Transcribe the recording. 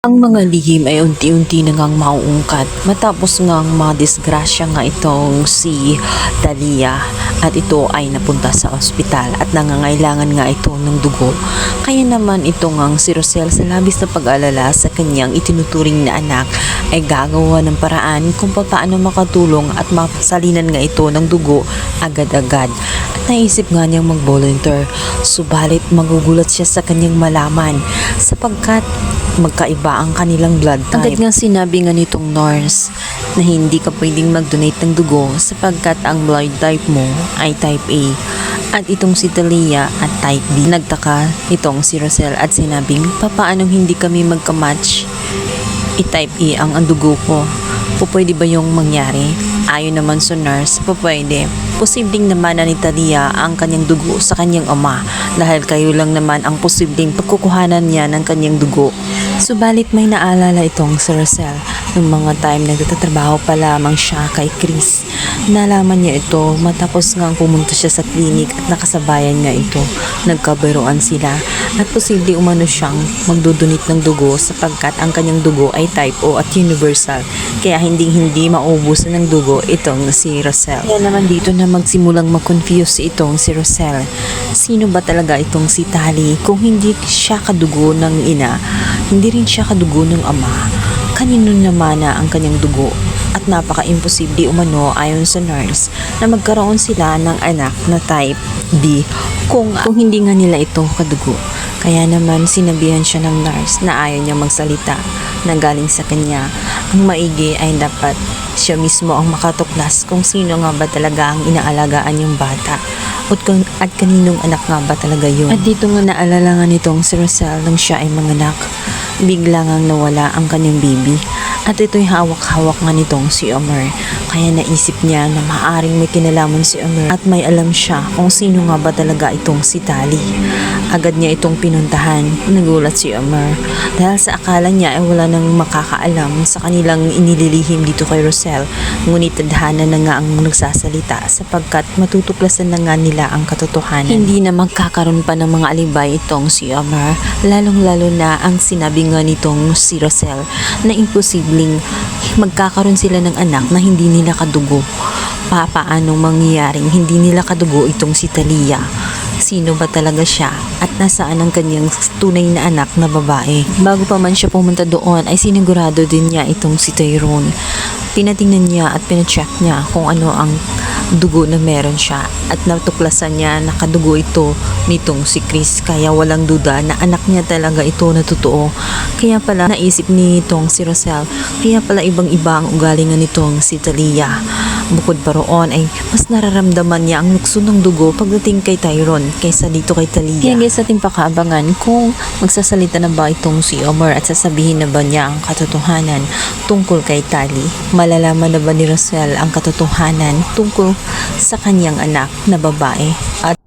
Ang mga lihim ay unti-unti na ngang mauungkat matapos ngang madisgrasya nga itong si Dalia at ito ay napunta sa ospital at nangangailangan nga ito ng dugo. Kaya naman ito ngang si Rosel sa labis na pag-alala sa kanyang itinuturing na anak ay gagawa ng paraan kung paano makatulong at mapasalinan nga ito ng dugo agad-agad. At naisip nga niyang mag-volunteer subalit magugulat siya sa kanyang malaman sapagkat magkaiba ang kanilang blood type. Agad nga sinabi nga nitong nurse na hindi ka pwedeng mag-donate ng dugo sapagkat ang blood type mo ay type A. At itong si Talia at type B. Nagtaka itong si Rosel at sinabing, papaanong hindi kami magka-match? I-type A ang ang dugo ko. Po pwede ba yung mangyari? Ayon naman sa nurse, po pwede. Posibleng naman na ni Talia ang kanyang dugo sa kanyang ama dahil kayo lang naman ang posibleng pagkukuhanan niya ng kanyang dugo. Subalit may naalala itong si Rosel nung mga time na nagtatrabaho pa lamang siya kay Chris. Nalaman niya ito matapos nga pumunta siya sa klinik at nakasabayan nga ito. Nagkabiruan sila at posible umano siyang magdudunit ng dugo sapagkat ang kanyang dugo ay type O at universal kaya hindi hindi maubusan ng dugo itong si Rosel. Kaya naman dito na magsimulang makonfuse itong si Rosel. Sino ba talaga itong si Tali kung hindi siya kadugo ng ina, hindi rin siya kadugo ng ama. Kanino naman na ang kanyang dugo? At napaka-imposible umano ayon sa nurse na magkaroon sila ng anak na type B kung, kung hindi nga nila ito kadugo. Kaya naman sinabihan siya ng nurse na ayaw niya magsalita na galing sa kanya. Ang maigi ay dapat siya mismo ang makatuklas kung sino nga ba talaga ang inaalagaan yung bata at, kung, at kaninong anak nga ba talaga yun. At dito nga naalala nga nitong si Rosel nung siya ay manganak. Bigla ngang nawala ang kanyang baby. At ito'y hawak-hawak nga nitong si Omer. Kaya naisip niya na maaring may kinalaman si Omer at may alam siya kung sino nga ba talaga itong si Tali. Agad niya itong pinuntahan. Nagulat si Omer dahil sa akala niya ay wala nang makakaalam sa kanilang inililihim dito kay Rosel. Ngunit tadhana na nga ang nagsasalita sapagkat matutuklasan na nga nila ang katotohanan. Hindi na magkakaroon pa ng mga alibay itong si Omer, lalong-lalo na ang sinabi nga nitong si Rosel na imposibleng magkakaroon sila ng anak na hindi nila kadugo. Pa, paanong mangyayaring hindi nila kadugo itong si Talia? Sino ba talaga siya at nasaan ang kanyang tunay na anak na babae? Bago pa man siya pumunta doon ay sinigurado din niya itong si Tyrone. Pinatingnan niya at pinacheck niya kung ano ang dugo na meron siya. At natuklasan niya na kadugo ito nitong si Chris. Kaya walang duda na anak niya talaga ito na totoo. Kaya pala naisip nitong si Rosel. Kaya pala ibang iba ang ugali nga nitong si Talia bukod pa roon ay mas nararamdaman niya ang lukso ng dugo pagdating kay Tyrone kaysa dito kay Talia kaya guys ating pakaabangan kung magsasalita na ba itong si Omar at sasabihin na ba niya ang katotohanan tungkol kay Tali? Malalaman na ba ni Rosel ang katotohanan tungkol sa kanyang anak na babae? At